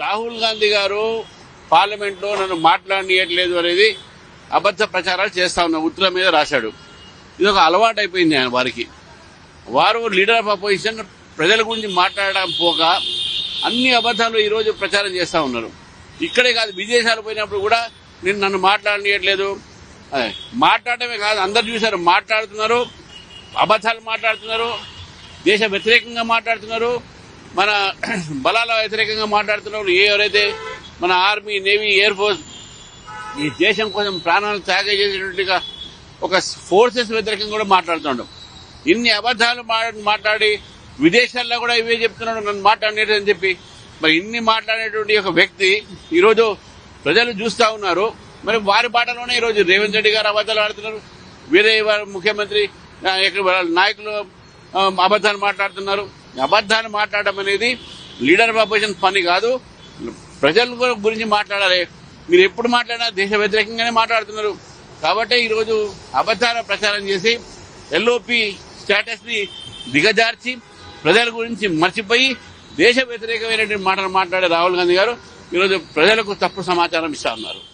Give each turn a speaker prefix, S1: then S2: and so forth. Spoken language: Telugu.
S1: రాహుల్ గాంధీ గారు పార్లమెంట్లో నన్ను మాట్లాడనీయట్లేదు అనేది అబద్ధ ప్రచారాలు చేస్తా ఉన్నా ఉత్తరం మీద రాశాడు. ఇది ఒక అలవాటు అయిపోయింది ఆయన వారికి. వారు లీడర్ ఆఫ్ అపోజిషన్ ప్రజల గురించి మాట్లాడడం పోక అన్ని అబద్ధాలు ఈరోజు ప్రచారం చేస్తా ఉన్నారు. ఇక్కడే కాదు విదేశాలు పోయినప్పుడు కూడా నేను నన్ను మాట్లాడనీయట్లేదు. మాట్లాడటమే కాదు అందరు చూశారు మాట్లాడుతున్నారు అబద్ధాలు మాట్లాడుతున్నారు దేశ వ్యతిరేకంగా మాట్లాడుతున్నారు మన బలాల వ్యతిరేకంగా మాట్లాడుతున్నారు ఎవరైతే మన ఆర్మీ నేవీ ఎయిర్ ఫోర్స్ ఈ దేశం కోసం ప్రాణాలు త్యాగం చేసినట్టుగా ఒక ఫోర్సెస్ వ్యతిరేకంగా కూడా మాట్లాడుతున్నాడు ఇన్ని అబద్ధాలు మాట్లాడి విదేశాల్లో కూడా ఇవే చెప్తున్నాడు నన్ను మాట్లాడలేదు అని చెప్పి. మరి ఇన్ని మాట్లాడేటువంటి ఒక వ్యక్తి ఈరోజు ప్రజలు చూస్తా ఉన్నారు. మరి వారి బాటలోనే ఈరోజు రేవంత్ రెడ్డి గారు అబద్ధాలు ఆడుతున్నారు. వేరే ముఖ్యమంత్రి ఇక్కడ నాయకులు అబద్ధాలు మాట్లాడుతున్నారు. అబద్ధాలు మాట్లాడడం అనేది లీడర్ ఆఫ్ పని కాదు. ప్రజల గురించి మాట్లాడాలి. మీరు ఎప్పుడు మాట్లాడినా దేశ వ్యతిరేకంగానే మాట్లాడుతున్నారు. కాబట్టి ఈరోజు అబద్ధాల ప్రచారం చేసి ఎల్ఓపి స్టేటస్ని దిగజార్చి ప్రజల గురించి మర్చిపోయి దేశ వ్యతిరేకమైనటువంటి మాటలు మాట్లాడే రాహుల్ గాంధీ గారు ఈరోజు ప్రజలకు తప్పు సమాచారం ఇస్తా ఉన్నారు.